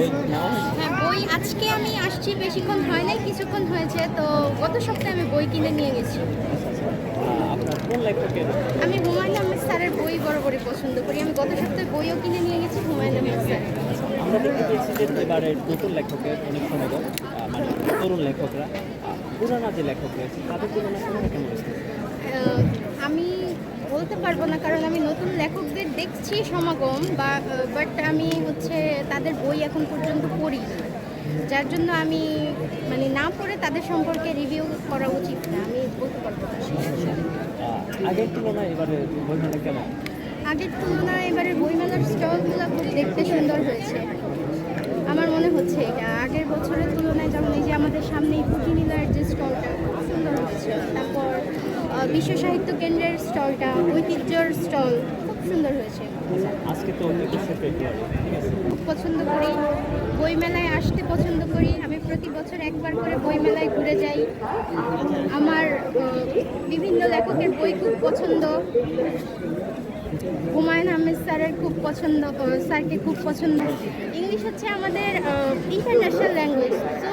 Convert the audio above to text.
বই? হ্যাঁ বই আজকে আমি আসছি বেশিক্ষণ হয় নাই কিছুক্ষণ হয়েছে তো গত সপ্তাহে আমি বই কিনে নিয়ে গেছি। আমি হুমায়ুন আহমেদ স্যারের বই বরাবরই পছন্দ করি। আমি গত সপ্তাহে বইও কিনে নিয়ে গেছি হুমায়ুন আহমেদ স্যার আমরা দেখতে পেয়েছি যে এবারের নতুন লেখকের অনেক আহ, মানে তরুণ লেখকরা পুরানা যে লেখক রয়েছে তাদের তুলনায় কেমন বলতে পারব না কারণ আমি নতুন লেখকদের দেখছি সমাগম বা বাট আমি হচ্ছে তাদের বই এখন পর্যন্ত পড়ি যার জন্য আমি মানে না পড়ে তাদের সম্পর্কে রিভিউ করা উচিত না আমি বলতে পারব না। আগের তুলনায় এবারে বইমেলা কেমন? আগের তুলনায় এবারে বইমেলার স্টলগুলো খুব দেখতে সুন্দর হয়েছে। আমার মনে হচ্ছে এটা। আগের বছরের তুলনায় যেমন এই যে আমাদের সামনেই পুঁটিনীলার যে স্টলটা খুব সুন্দর হয়েছে। বিশ্ব সাহিত্য কেন্দ্রের স্টলটা ঐতিহ্যর স্টল খুব সুন্দর হয়েছে। আজকে তো খুব পছন্দ করি। বইমেলায় আসতে পছন্দ করি। আমি প্রতি বছর একবার করে বইমেলায় ঘুরে যাই। আমার বিভিন্ন লেখকের বই খুব পছন্দ। হুমায়ুন আহমেদ স্যারের খুব পছন্দ স্যারকে খুব পছন্দ। ইংলিশ হচ্ছে আমাদের ইন্টারন্যাশনাল ল্যাঙ্গুয়েজ তো